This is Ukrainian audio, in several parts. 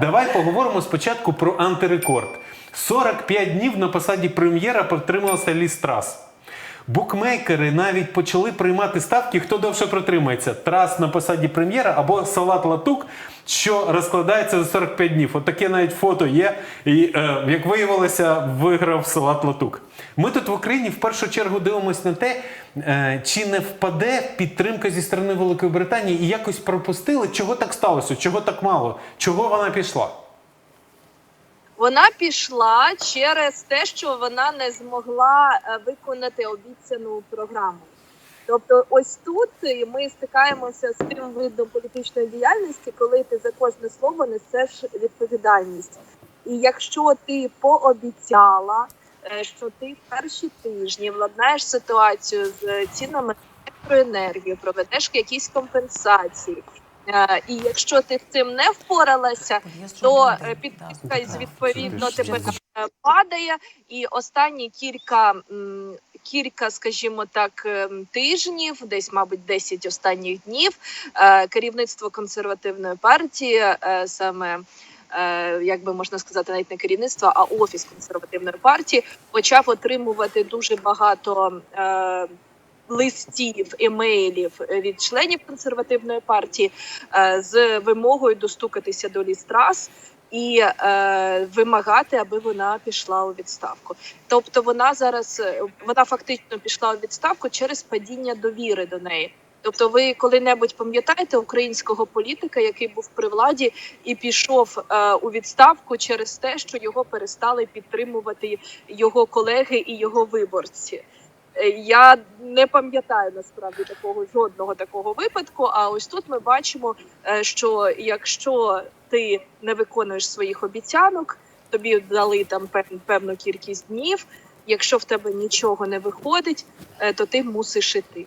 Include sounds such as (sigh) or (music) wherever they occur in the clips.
Давай поговоримо спочатку про антирекорд. 45 днів на посаді прем'єра протрималася Лі Страс. Букмекери навіть почали приймати ставки, хто довше протримається: Трас на посаді прем'єра або Салат Латук, що розкладається за 45 днів. От таке навіть фото є. І е, як виявилося, виграв Салат Латук. Ми тут в Україні в першу чергу дивимося на те, е, чи не впаде підтримка зі сторони Великої Британії і якось пропустили, чого так сталося, чого так мало, чого вона пішла. Вона пішла через те, що вона не змогла е, виконати обіцяну програму. Тобто, ось тут е, ми стикаємося з тим видом політичної діяльності, коли ти за кожне слово несеш відповідальність. І якщо ти пообіцяла, е, що ти перші тижні владнаєш ситуацію з цінами на електроенергію, проведеш якісь компенсації. Е, І якщо ти з цим не впоралася, то е, підписка відповідно тепер е, падає, і останні кілька кілька, скажімо так, тижнів, десь, мабуть, 10 останніх днів, керівництво консервативної партії саме. Як би можна сказати, навіть не керівництво, а офіс консервативної партії почав отримувати дуже багато е, листів, емейлів від членів консервативної партії е, з вимогою достукатися до лістрас і е, вимагати, аби вона пішла у відставку. Тобто, вона зараз е, вона фактично пішла у відставку через падіння довіри до неї. Тобто, ви коли-небудь пам'ятаєте українського політика, який був при владі і пішов е, у відставку через те, що його перестали підтримувати його колеги і його виборці. Е, Я не пам'ятаю насправді такого жодного такого випадку. А ось тут ми бачимо, е, що якщо ти не виконуєш своїх обіцянок, тобі дали там певну кількість днів. Якщо в тебе нічого не виходить, е, то ти мусиш іти.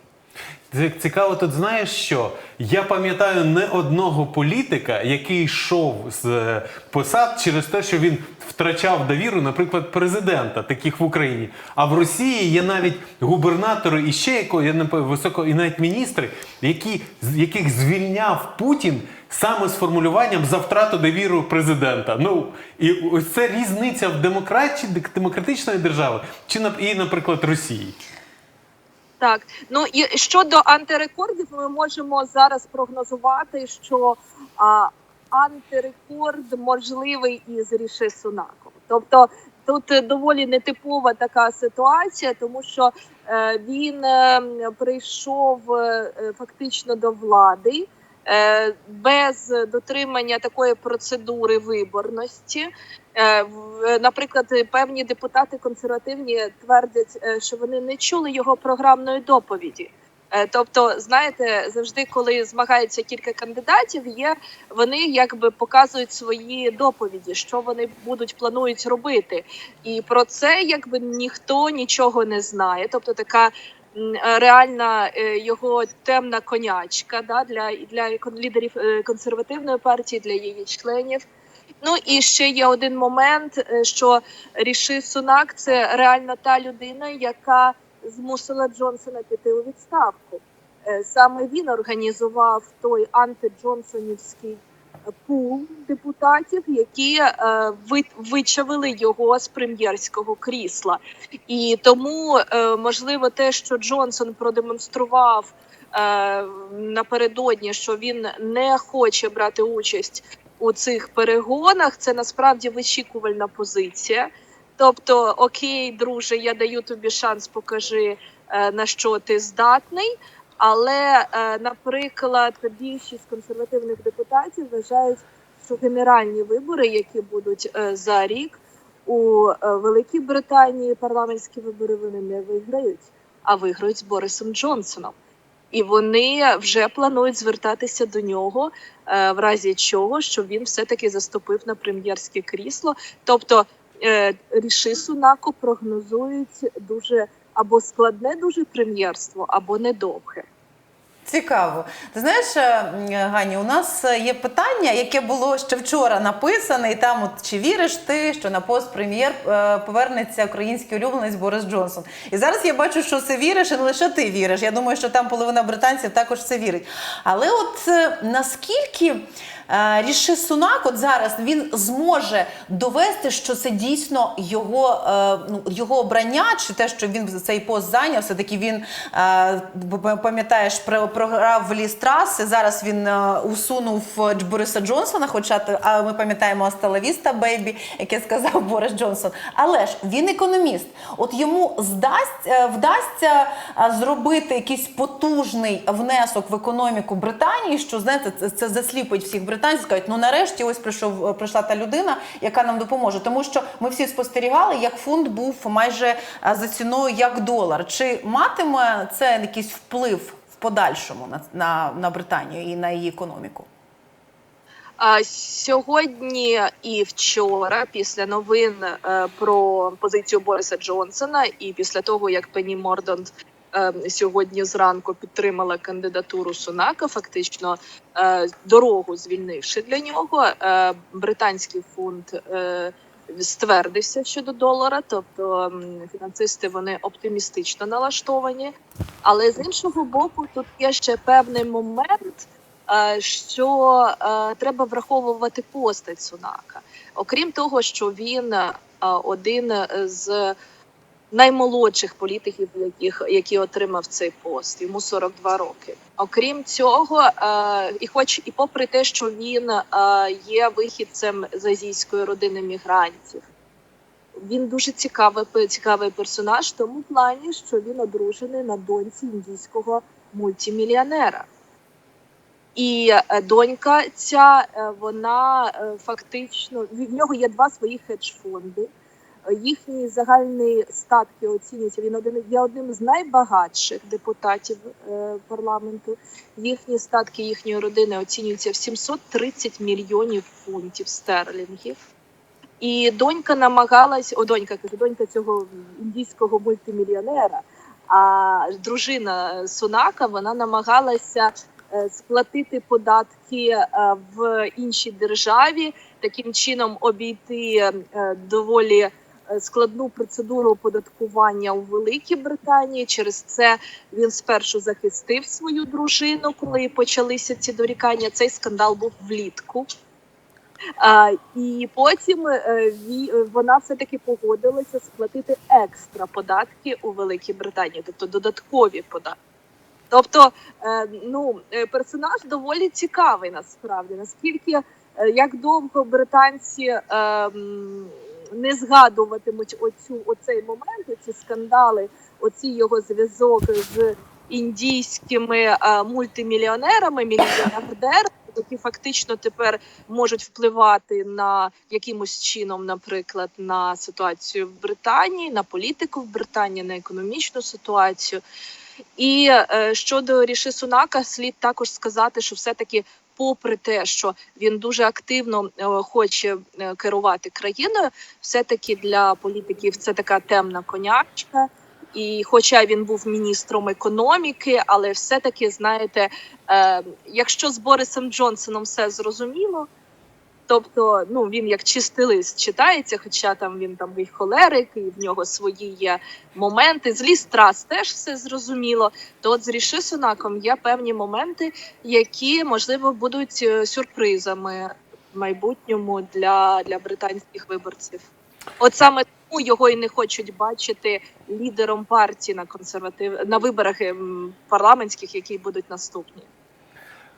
Ці- Цікаво, тут знаєш що? Я пам'ятаю не одного політика, який йшов з е, посад через те, що він втрачав довіру, наприклад, президента, таких в Україні. А в Росії є навіть губернатори і ще якого, я не високо, і навіть міністри, які, яких звільняв Путін саме з формулюванням за втрату довіру президента. Ну і ось це різниця в демократі, демократичної держави чи і, наприклад, Росії. Так, ну і щодо антирекордів, ми можемо зараз прогнозувати, що а, антирекорд можливий із Ріши Сунаком. Тобто тут доволі нетипова така ситуація, тому що е, він е, прийшов е, фактично до влади. Е, Без дотримання такої процедури виборності, Е, наприклад, певні депутати консервативні твердять, е, що вони не чули його програмної доповіді. Е, Тобто, знаєте, завжди, коли змагаються кілька кандидатів, є вони якби показують свої доповіді, що вони будуть планують робити, і про це якби ніхто нічого не знає. Тобто, така реальна е, його темна конячка да, для, для лідерів е, консервативної партії, для її членів. Ну і ще є один момент, е, що Ріши Сунак це реально та людина, яка змусила Джонсона піти у відставку. Е, Саме він організував той антиджонсонівський е, пул депутатів, які е, вичавили його з прем'єрського крісла. І тому е, можливо те, що Джонсон продемонстрував е, напередодні, що він не хоче брати участь у цих перегонах, це насправді вичікувальна позиція. Тобто, окей, друже, я даю тобі шанс, покажи е, на що ти здатний. Але, е, наприклад, більшість консервативних депутатів вважають, що генеральні вибори, які будуть е, за рік у е, Великій Британії, парламентські вибори вони не виграють, а виграють з Борисом Джонсоном. І вони вже планують звертатися до нього, в разі чого, щоб він все-таки заступив на прем'єрське крісло. Тобто Ріши Сунаку прогнозують дуже або складне дуже прем'єрство, або недовге. Цікаво. Ти знаєш, е, Гані, у нас є питання, яке було ще вчора написане, і там от чи віриш ти, що на пост прем'єр е, повернеться український улюбленець Борис Джонсон? І зараз я бачу, що це віриш, і не лише ти віриш. Я думаю, що там половина британців також це вірить. Але от е, наскільки е, Ріши Сунак, от зараз він зможе довести, що це дійсно його, е, ну, його обрання, чи те, що він цей пост зайняв, все-таки він е, пам'ятаєш, про- програв в ліс траси. Зараз він е, усунув е, Бориса Джонсона, хоча а ми пам'ятаємо Асталавіста Бейбі, яке сказав (laughs) Борис Джонсон. Але ж він економіст. От йому здасть, е, вдасться е, зробити якийсь потужний внесок в економіку Британії, що знаєте, це засліпить всіх британців. Скажуть, ну нарешті ось прийшов е, прийшла та людина, яка нам допоможе. Тому що ми всі спостерігали, як фунт був майже е, за ціною як долар. Чи матиме це якийсь вплив в подальшому на, на, на Британію і на її економіку? Сьогодні і вчора, після новин е, про позицію Бориса Джонсона, і після того як Пенні Мордонт сьогодні зранку підтримала кандидатуру Сунака, фактично е, дорогу звільнивши для нього, е, британський фунт. Е, Ствердився щодо долара, тобто фінансисти вони оптимістично налаштовані. Але з іншого боку, тут є ще певний момент, що е, треба враховувати постать Сунака. Окрім того, що він е, один з наймолодших політиків, яких які отримав цей пост, йому 42 роки. Окрім цього, е, і хоч і попри те, що він е, є вихідцем з азійської родини мігрантів. Він дуже цікавий, цікавий персонаж в тому плані, що він одружений на доньці індійського мультимільйонера. І е, донька ця вона фактично в нього є два свої хедж-фонди. Їхні загальні статки оцінюються. Він один є одним з найбагатших депутатів е, парламенту. Їхні статки їхньої родини оцінюються в 730 мільйонів фунтів стерлінгів. І донька намагалась, о, донька донька цього індійського мультимільйонера. А дружина Сунака вона намагалася е, сплатити податки е, в іншій державі, таким чином обійти доволі складну процедуру оподаткування у Великій Британії. Через це він спершу захистив свою дружину, коли почалися ці дорікання. Цей скандал був влітку. А, і потім е, ві- вона все таки погодилася сплатити екстра податки у Великій Британії, тобто додаткові податки. Тобто, е, ну е, персонаж доволі цікавий насправді. Наскільки е, як довго британці е, м, не згадуватимуть оцю оцей момент, оці скандали, оці його зв'язок з індійськими е, мультимільйонерами, мільярдерами, які фактично тепер можуть впливати на якимось чином, наприклад, на ситуацію в Британії, на політику в Британії, на економічну ситуацію. І е, щодо Ріши Сунака, слід також сказати, що все-таки, попри те, що він дуже активно е, хоче е, керувати країною, все-таки для політиків це така темна конячка. І хоча він був міністром економіки, але все-таки, знаєте, е, якщо з Борисом Джонсоном все зрозуміло, тобто ну він як чистий лист читається, хоча там він там і холерик, і в нього свої є моменти. З ліс трас теж все зрозуміло. То от з Ріши Сунаком є певні моменти, які можливо будуть е, сюрпризами в майбутньому для, для британських виборців. От саме тому його і не хочуть бачити лідером партії на консерватив на виборах ем, парламентських, які будуть наступні.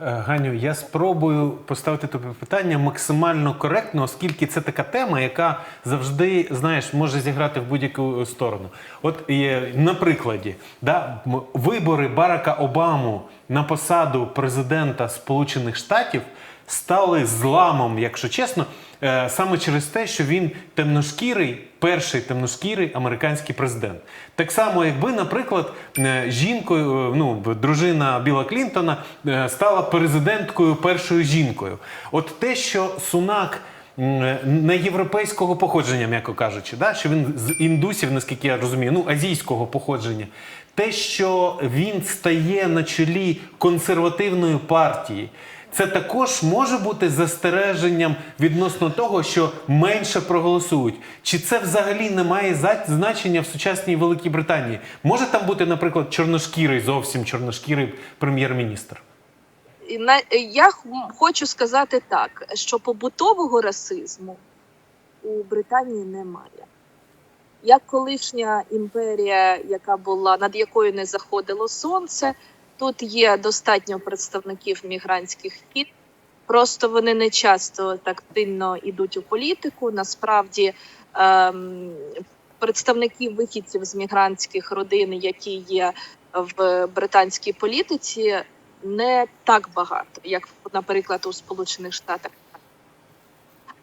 Е, Ганю, я спробую поставити тобі питання максимально коректно, оскільки це така тема, яка завжди, знаєш, може зіграти в будь-яку сторону. От на прикладі, да, вибори Барака Обаму на посаду президента Сполучених Штатів стали зламом, якщо чесно, е, саме через те, що він темношкірий, перший темношкірий американський президент. Так само, якби, наприклад, е, жінкою, е, ну, дружина Біла Клінтона стала президенткою першою жінкою. От те, що Сунак. Не європейського походження, м'яко кажучи, да? що він з індусів, наскільки я розумію, ну азійського походження. Те, що він стає на чолі консервативної партії, це також може бути застереженням відносно того, що менше проголосують. Чи це взагалі не має значення в сучасній Великій Британії? Може там бути, наприклад, чорношкірий, зовсім чорношкірий прем'єр-міністр? я хочу сказати так, що побутового расизму у Британії немає. Як колишня імперія, яка була над якою не заходило сонце, тут є достатньо представників мігрантських кіт. Просто вони не часто так сильно йдуть у політику. Насправді ем, представників вихідців з мігрантських родин, які є в британській політиці, не так багато, як, наприклад, у Сполучених Штатах.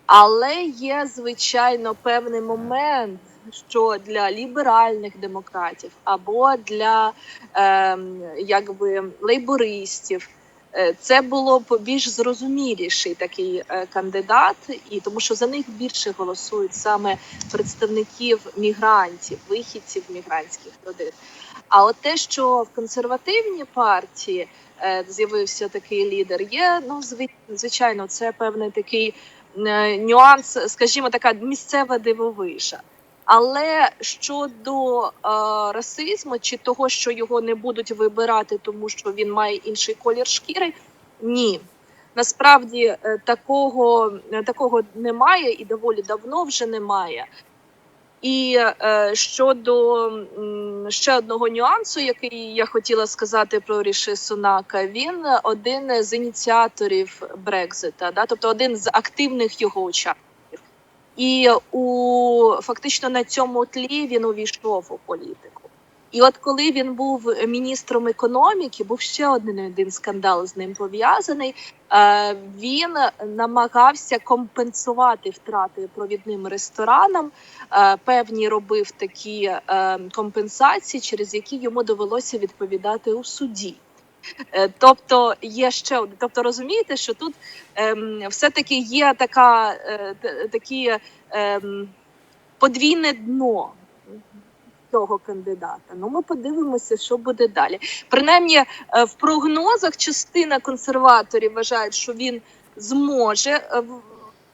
Але є, звичайно, певний момент, що для ліберальних демократів або для ем, якби лейбористів е, це було б більш зрозуміліший такий е, кандидат, і тому що за них більше голосують саме представників мігрантів, вихідців мігрантських родин. А от те, що в консервативній партії е, з'явився такий лідер, є ну зви- звичайно, це певний такий е, нюанс, скажімо, така місцева дивовижа. Але щодо е, расизму чи того, що його не будуть вибирати, тому що він має інший колір шкіри, ні. Насправді е, такого, е, такого немає і доволі давно вже немає. І е, щодо м, ще одного нюансу, який я хотіла сказати про Ріші Сунака, він один з ініціаторів Брекзита, да, тобто один з активних його учасників. І у фактично на цьому тлі він увійшов у політику. І от коли він був міністром економіки, був ще один один скандал з ним пов'язаний. Е, він намагався компенсувати втрати провідним ресторанам. Е, певні робив такі е, компенсації, через які йому довелося відповідати у суді. Е, Тобто є ще. Тобто розумієте, що тут ем, все-таки є така, е, такі ем, подвійне дно цього кандидата. Ну, ми подивимося, що буде далі. Принаймні, е, в прогнозах частина консерваторів вважають, що він зможе е,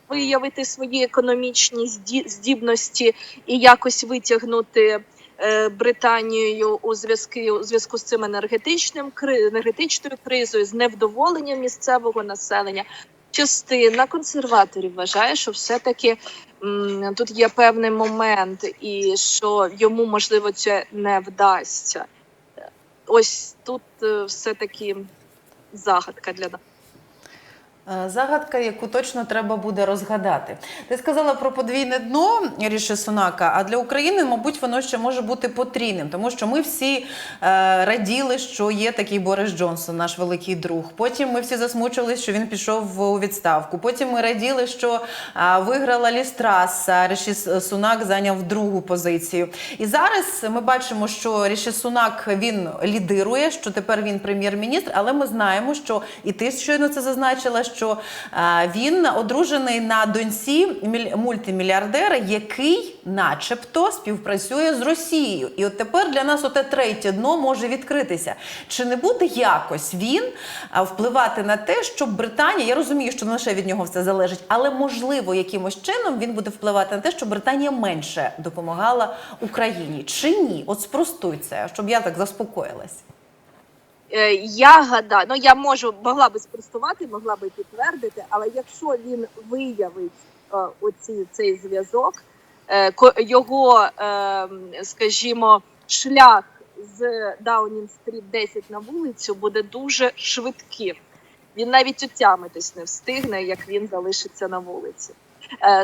виявити свої економічні зді- здібності і якось витягнути. Е, Британією у зв'язки у зв'язку з цим енергетичним енергетичною кризою, з невдоволенням місцевого населення. Частина консерваторів вважає, що все-таки тут є певний момент, і що йому можливо це не вдасться. Ось тут е, все-таки загадка для нас. Е, Загадка, яку точно треба буде розгадати. Ти сказала про подвійне дно Ріші Сунака, а для України, мабуть, воно ще може бути потрійним, тому що ми всі е, раділи, що є такий Борис Джонсон, наш великий друг. Потім ми всі засмучились, що він пішов у відставку. Потім ми раділи, що е, виграла Лістрас, а Ріші Сунак зайняв другу позицію. І зараз ми бачимо, що Ріші Сунак він лідирує, що тепер він прем'єр-міністр, але ми знаємо, що і ти щойно це зазначила, що е, він одружений на доньці міль- мультимільярдера, який, начебто, співпрацює з Росією. І от тепер для нас оте третє дно може відкритися. Чи не буде якось він впливати на те, щоб Британія, я розумію, що не лише від нього все залежить, але можливо якимось чином він буде впливати на те, щоб Британія менше допомагала Україні. Чи ні? От спростуй це, щоб я так заспокоїлась. Е, Я гадаю, ну я можу могла би спростувати, могла би підтвердити, але якщо він виявить е, оці, цей зв'язок, е, його, скажімо, шлях з Даунінг Стріт 10 на вулицю буде дуже швидким. Він навіть отямитись не встигне, як він залишиться на вулиці.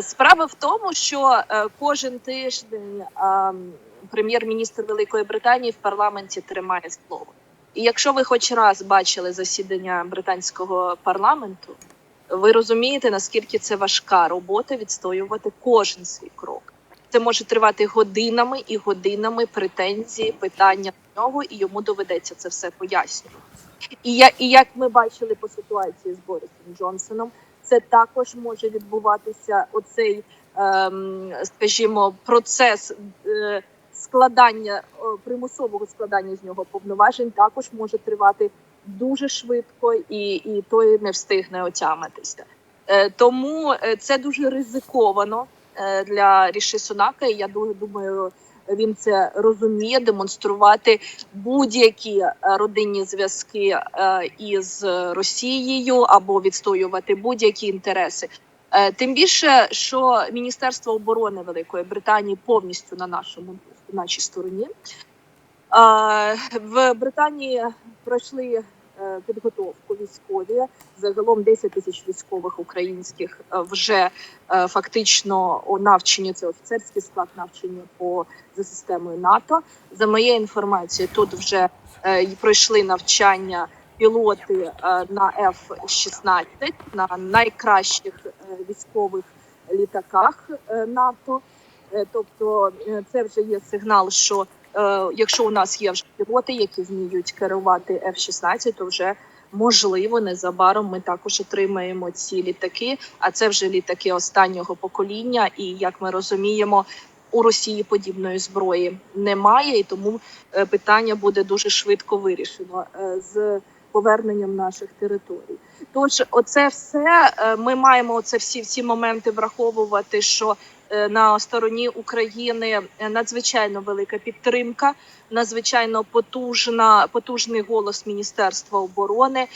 Справа в тому, що кожен тиждень прем'єр-міністр Великої Британії в парламенті тримає слово. І якщо ви хоч раз бачили засідання британського парламенту, ви розумієте, наскільки це важка робота відстоювати кожен свій крок. Це може тривати годинами і годинами претензії, питання до нього, і йому доведеться це все пояснювати. І я і як ми бачили по ситуації з Борисом Джонсоном, це також може відбуватися оцей, ем, скажімо, процес е, складання примусового складання з нього повноважень також може тривати дуже швидко, і, і той не встигне отямитися. Е, тому е, це дуже ризиковано е, для Ріші Сунака. І я ду- думаю, він це розуміє, демонструвати будь-які е, родинні зв'язки е, із Росією або відстоювати будь-які інтереси. Е, Тим більше, що Міністерство оборони Великої Британії повністю на нашому на нашій стороні. В Британії пройшли е, підготовку військові. Загалом 10 тисяч військових українських е, вже е, фактично навчені. Це офіцерський склад навчення по за системою НАТО. За моєю інформацією, тут вже пройшли навчання пілоти на F-16, на найкращих військових літаках НАТО. Е, Тобто, е, це вже є сигнал, що е, якщо у нас є вже пілоти, які вміють керувати F-16, то вже можливо незабаром ми також отримаємо ці літаки. А це вже літаки останнього покоління. І як ми розуміємо, у Росії подібної зброї немає, і тому питання буде дуже швидко вирішено з поверненням наших територій. Тож, оце все ми маємо оце всі всі моменти враховувати, що на стороні України е, надзвичайно велика підтримка, надзвичайно потужна, потужний голос Міністерства оборони,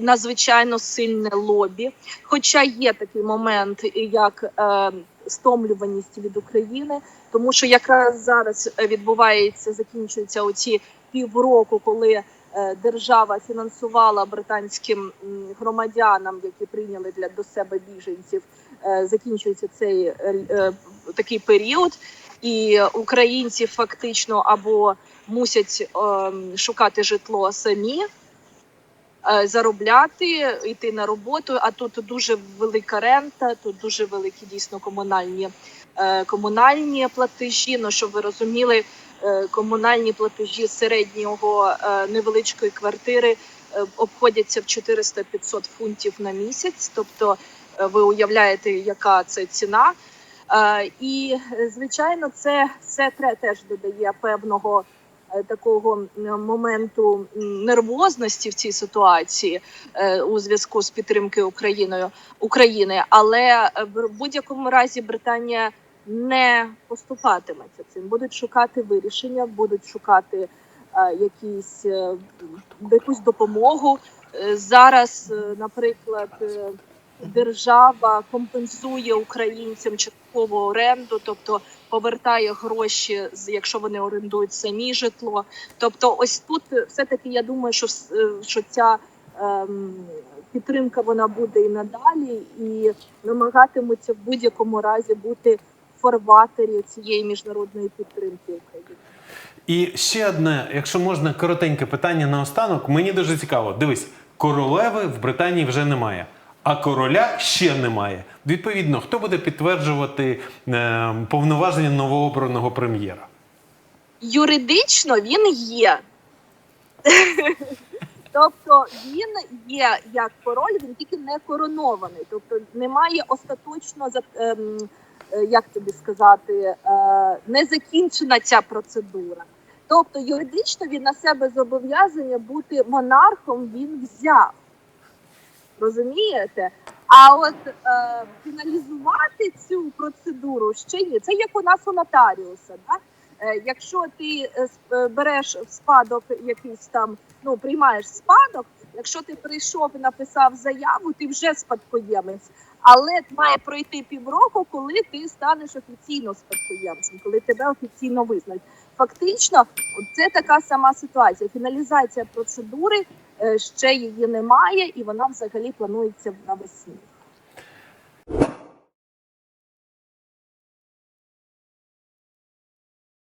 надзвичайно сильне лобі. Хоча є такий момент, як е, стомлюваність від України, тому що якраз зараз е, відбувається, закінчуються оці півроку, коли е, держава фінансувала британським громадянам, які прийняли для до себе біженців. Е, Закінчується цей е, е, такий період, і українці фактично або мусять шукати житло самі. Заробляти, йти на роботу, а тут дуже велика рента, тут дуже великі дійсно комунальні комунальні платежі. Ну щоб ви розуміли, комунальні платежі середнього невеличкої квартири обходяться в 400-500 фунтів на місяць. Тобто ви уявляєте, яка це ціна. Е, І е, звичайно, це все теж додає певного е, такого моменту нервозності в цій ситуації е, у зв'язку з підтримкою Україною України. Але е, в будь-якому разі Британія не поступатиметься цим. Будуть шукати вирішення, будуть шукати е, якісь е, якусь допомогу. Е, Зараз, е, наприклад, е, держава компенсує українцям часткову оренду, тобто повертає гроші, якщо вони орендують самі житло. Тобто, ось тут все таки я думаю, що е, що ця ем, підтримка вона буде і надалі, і намагатимуться в будь-якому разі бути в фарватері цієї міжнародної підтримки України. І ще одне, якщо можна, коротеньке питання наостанок. Мені дуже цікаво. Дивись, королеви в Британії вже немає, а короля ще немає. Відповідно, хто буде підтверджувати е, повноваження новообраного прем'єра? юридично він є. (laughs) Тобто він є як король, він тільки не коронований. Тобто немає остаточно ем, е, як тобі сказати, е, не закінчена ця процедура. Тобто юридично він на себе зобов'язання бути монархом він взяв. Розумієте? А от е, фіналізувати цю процедуру ще ні. Це як у нас у нотаріуса. Да? Е, якщо ти е, е, береш в спадок якийсь там, ну приймаєш спадок, якщо ти прийшов і написав заяву, ти вже спадкоємець. Але має пройти півроку, коли ти станеш офіційно спадкоємцем, коли тебе офіційно визнають. Фактично, це така сама ситуація. Фіналізація процедури ще її немає, і вона взагалі планується навесні.